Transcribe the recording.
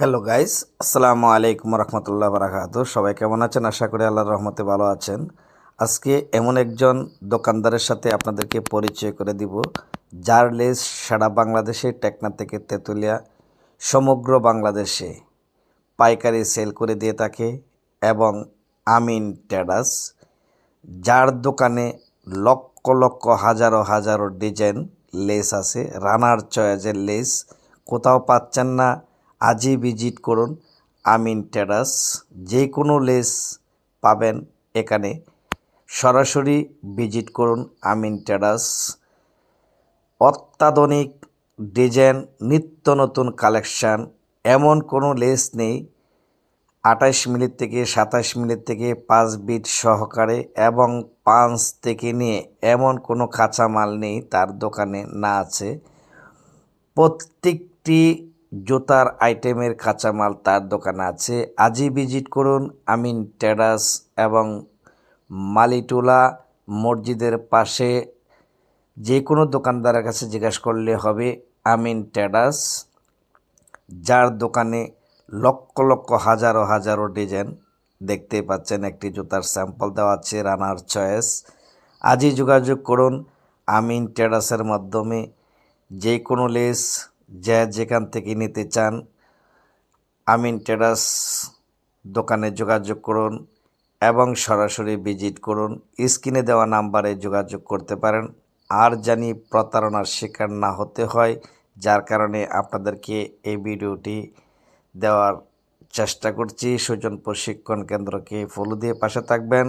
Hello guys আসসালামু আলাইকুম রহমতুল্লাহ বারাকাত সবাই কেমন আছেন? আশা করি আল্লাহর রহমতে ভালো আছেন। আজকে এমন একজন দোকানদারের সাথে আপনাদেরকে পরিচয় করে দিব, যার লেস সারা বাংলাদেশে, টেকনা থেকে তেঁতুলিয়া, সমগ্র বাংলাদেশে পাইকারি সেল করে দিয়ে থাকে এবং আমিন ট্যাডাস যার দোকানে লক্ষ লক্ষ হাজারো হাজারো ডিজাইন লেস আছে, রানার চয়েজের লেস। কোথাও পাচ্ছেন না আজই ভিজিট করুন আমিন টেরাস। যে কোনো লেস পাবেন এখানে। সরাসরি ভিজিট করুন আমিন টেরাস। অত্যাধুনিক ডিজাইন, নিত্য নতুন কালেকশান, এমন কোনো লেস নেই। আঠাশ মিনিট থেকে সাতাশ মিনিট থেকে পাঁচ বিট সহকারে এবং পাঁচ থেকে নিয়ে এমন কোনো কাঁচামাল নেই তার দোকানে না আছে। প্রত্যেকটি জুতার আইটেমের কাঁচামাল তার দোকানে আছে। আজই ভিজিট করুন আমিন টেরাস এবং মালিটুলা মসজিদের পাশে। যে কোনো দোকানদারের কাছে জিজ্ঞাসা করলে হবে আমিন টেরাস যার দোকানে লক্ষ লক্ষ হাজারো হাজারো ডিজাইন দেখতে পাচ্ছেন। একটি জুতার স্যাম্পল দেওয়া আছে, রানার চয়েস। আজই যোগাযোগ করুন আমিন টেরাসের মাধ্যমে। যে কোনো লেস যে যেখান থেকে নিতে চান, আমিন টেরাস দোকানে যোগাযোগ করুন এবং সরাসরি ভিজিট করুন। স্ক্রিনে দেওয়া নাম্বারে যোগাযোগ করতে পারেন। আর জানি প্রতারণার শিকার না হতে হয়, যার কারণে আপনাদেরকে এই ভিডিওটি দেওয়ার চেষ্টা করছি। সুজন প্রশিক্ষণ কেন্দ্রকে ফলো দিয়ে পাশে থাকবেন।